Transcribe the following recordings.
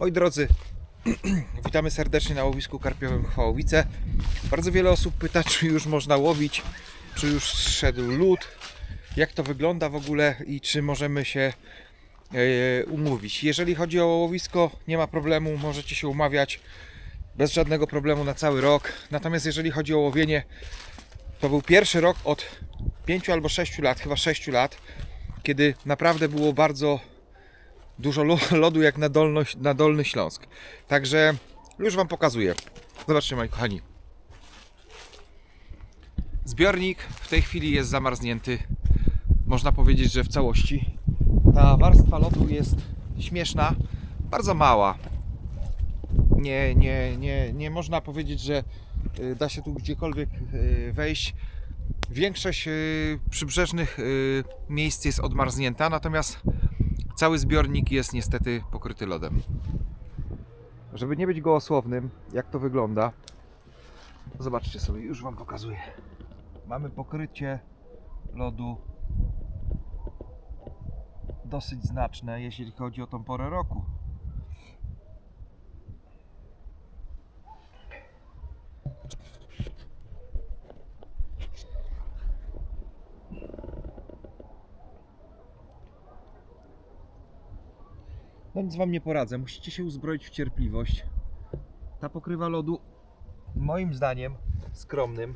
Moi drodzy, witamy serdecznie na łowisku karpiowym Chwałowice. Bardzo wiele osób pyta, czy już można łowić, czy już zszedł lód, jak to wygląda w ogóle i czy możemy się e, umówić. Jeżeli chodzi o łowisko, nie ma problemu, możecie się umawiać bez żadnego problemu na cały rok. Natomiast jeżeli chodzi o łowienie, to był pierwszy rok od 5 albo 6 lat, chyba 6 lat, kiedy naprawdę było bardzo dużo lo- lodu jak na, dolno, na Dolny Śląsk. Także już Wam pokazuję. Zobaczcie moi kochani. Zbiornik w tej chwili jest zamarznięty. Można powiedzieć, że w całości. Ta warstwa lodu jest śmieszna, bardzo mała. Nie, nie, nie, nie można powiedzieć, że y, da się tu gdziekolwiek y, wejść. Większość y, przybrzeżnych miejsc jest odmarznięta, natomiast cały zbiornik jest niestety pokryty lodem. Żeby nie być gołosłownym, jak to wygląda, zobaczcie sobie, już Wam pokazuję. Mamy pokrycie lodu dosyć znaczne, jeśli chodzi o tą porę roku. No nic Wam nie poradzę, musicie się uzbroić w cierpliwość. Ta pokrywa lodu, moim zdaniem, skromnym,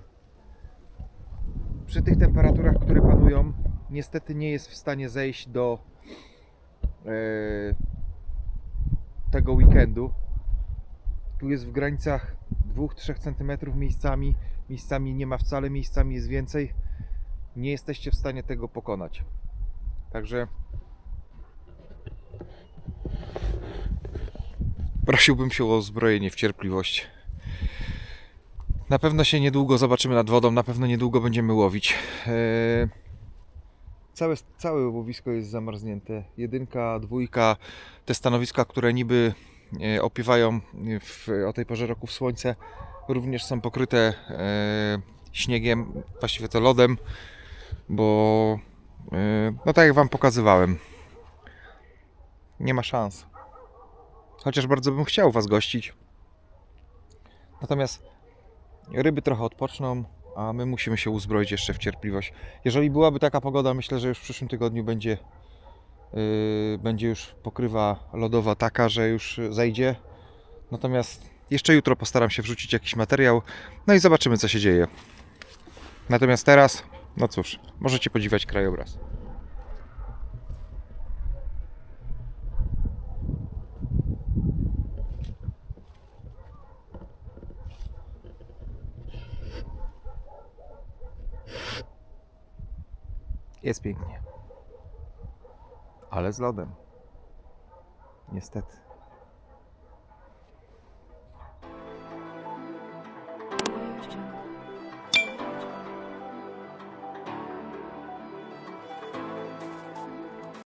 przy tych temperaturach, które panują, niestety nie jest w stanie zejść do e, tego weekendu. Tu jest w granicach 2-3 cm miejscami, miejscami nie ma wcale, miejscami jest więcej. Nie jesteście w stanie tego pokonać. Także prosiłbym się o uzbrojenie w cierpliwość. Na pewno się niedługo zobaczymy nad wodą, na pewno niedługo będziemy łowić. Eee, Całe, całe łowisko jest zamarznięte. Jedynka, dwójka, te stanowiska, które niby e, opiewają w, o tej porze roku w słońce, również są pokryte e, śniegiem, właściwie to lodem, bo e, no tak jak Wam pokazywałem, nie ma szans. Chociaż bardzo bym chciał Was gościć. Natomiast ryby trochę odpoczną, a my musimy się uzbroić jeszcze w cierpliwość. Jeżeli byłaby taka pogoda, myślę, że już w przyszłym tygodniu będzie, yy, będzie już pokrywa lodowa taka, że już zejdzie. Natomiast jeszcze jutro postaram się wrzucić jakiś materiał, no i zobaczymy, co się dzieje. Natomiast teraz, no cóż, możecie podziwiać krajobraz. Jest pięknie. Ale z lodem. Niestety.